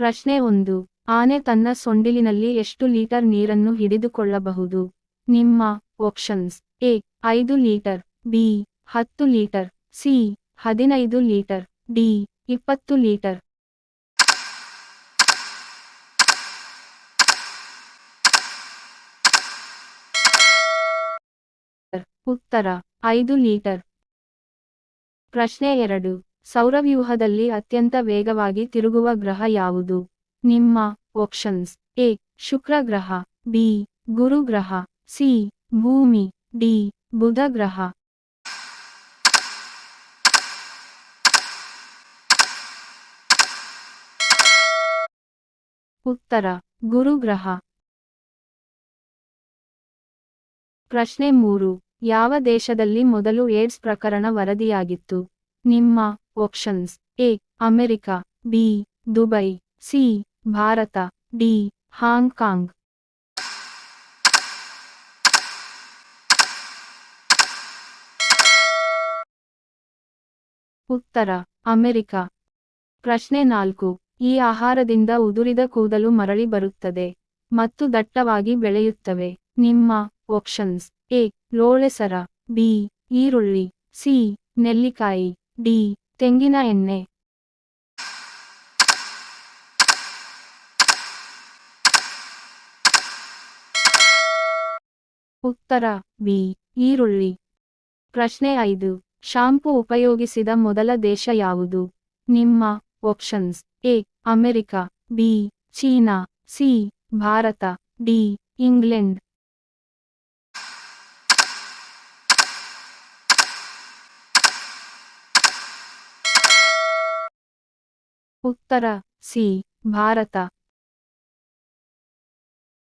ಪ್ರಶ್ನೆ ಒಂದು. ಆನೆ ತನ್ನ ಸೊಂಡಿಲಿನಲ್ಲಿ ಎಷ್ಟು ಲೀಟರ್ ನೀರನ್ನು ಹಿಡಿದುಕೊಳ್ಳಬಹುದು? ನಿಮ್ಮ ಆಪ್ಷನ್ಸ್ ಎ. ಐದು ಲೀಟರ್. ಬಿ. ಹತ್ತು ಲೀಟರ್. ಸಿ. ಹದಿನೈದು ಲೀಟರ್. ಡಿ. ಇಪ್ಪತ್ತು ಲೀಟರ್. ಉತ್ತರ. ಐದು ಲೀಟರ್. ಪ್ರಶ್ನೆ ಎರಡು. ಸೌರವ್ಯೂಹದಲ್ಲಿ ಅತ್ಯಂತ ವೇಗವಾಗಿ ತಿರುಗುವ ಗ್ರಹ ಯಾವುದು? ನಿಮ್ಮ ಆಪ್ಷನ್ಸ್ ಎ, ಶುಕ್ರ ಗ್ರಹ, ಬಿ, ಗುರು ಗ್ರಹ, ಸಿ, ಭೂಮಿ, ಡಿ, ಬುಧ ಗ್ರಹ. ಉತ್ತರ, ಗುರು ಗ್ರಹ. ಪ್ರಶ್ನೆ ಮೂರು, ಯಾವ ದೇಶದಲ್ಲಿ ಮೊದಲು ಏಡ್ಸ್ ಪ್ರಕರಣ ವರದಿಯಾಗಿತ್ತು? ನಿಮ್ಮ options A America B Dubai C Bharat D Hong Kong ಉತ್ತರ, ಅಮೆರಿಕ. ಪ್ರಶ್ನೆ ನಾಲ್ಕು, ಈ ಆಹಾರದಿಂದ ಉದುರಿದ ಕೂದಲು ಮರಳಿ ಬರುತ್ತದೆ ಮತ್ತು ದಟ್ಟವಾಗಿ ಬೆಳೆಯುತ್ತವೆ. ನಿಮ್ಮ ಆಪ್ಷನ್ಸ್ ಎ ಲೋಳೆಸರ ಬಿ ಈರುಳ್ಳಿ ಸಿ ನೆಲ್ಲಿಕಾಯಿ. ಡಿ ತೆಂಗಿನ ಎಣ್ಣೆ ಉತ್ತರ ಬಿ ಈರುಳ್ಳಿ ಪ್ರಶ್ನೆ ಐದು ಶಾಂಪೂ ಉಪಯೋಗಿಸಿದ ಮೊದಲ ದೇಶ ಯಾವುದು ನಿಮ್ಮ options A America B China C Bharat D England ಉತ್ತರ ಸಿ ಭಾರತ